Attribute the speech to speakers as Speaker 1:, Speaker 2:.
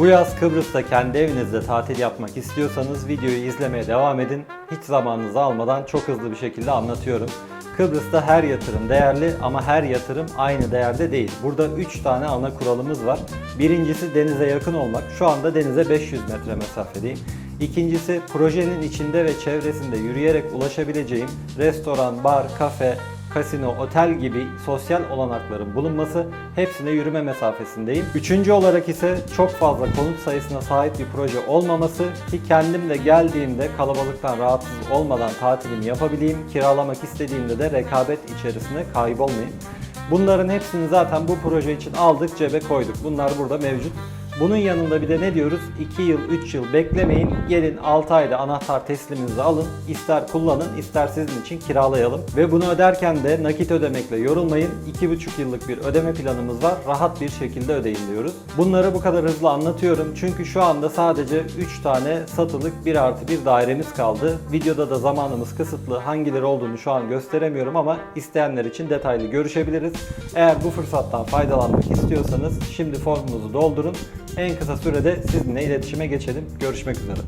Speaker 1: Bu yaz Kıbrıs'ta kendi evinizde tatil yapmak istiyorsanız videoyu izlemeye devam edin. Hiç zamanınızı almadan çok hızlı bir şekilde anlatıyorum. Kıbrıs'ta her yatırım değerli ama her yatırım aynı değerde değil. Burada 3 tane ana kuralımız var. Birincisi denize yakın olmak. Şu anda denize 500 metre mesafedeyim. İkincisi projenin içinde ve çevresinde yürüyerek ulaşabileceğim restoran, bar, kafe, kasino, otel gibi sosyal olanakların bulunması hepsine yürüme mesafesindeyim. Üçüncü olarak ise çok fazla konut sayısına sahip bir proje olmaması ki kendim de geldiğimde kalabalıktan rahatsız olmadan tatilimi yapabileyim. Kiralamak istediğimde de rekabet içerisine kaybolmayayım. Bunların hepsini zaten bu proje için aldık cebe koyduk. Bunlar burada mevcut. Bunun yanında bir de ne diyoruz? 2 yıl, 3 yıl beklemeyin. Gelin 6 ayda anahtar tesliminizi alın. İster kullanın, ister sizin için kiralayalım. Ve bunu öderken de nakit ödemekle yorulmayın. 2,5 yıllık bir ödeme planımız var. Rahat bir şekilde ödeyin diyoruz. Bunları bu kadar hızlı anlatıyorum. Çünkü şu anda sadece 3 tane satılık 1 artı 1 dairemiz kaldı. Videoda da zamanımız kısıtlı. Hangileri olduğunu şu an gösteremiyorum ama isteyenler için detaylı görüşebiliriz. Eğer bu fırsattan faydalanmak istiyorsanız şimdi formunuzu doldurun. En kısa sürede sizinle iletişime geçelim. Görüşmek üzere.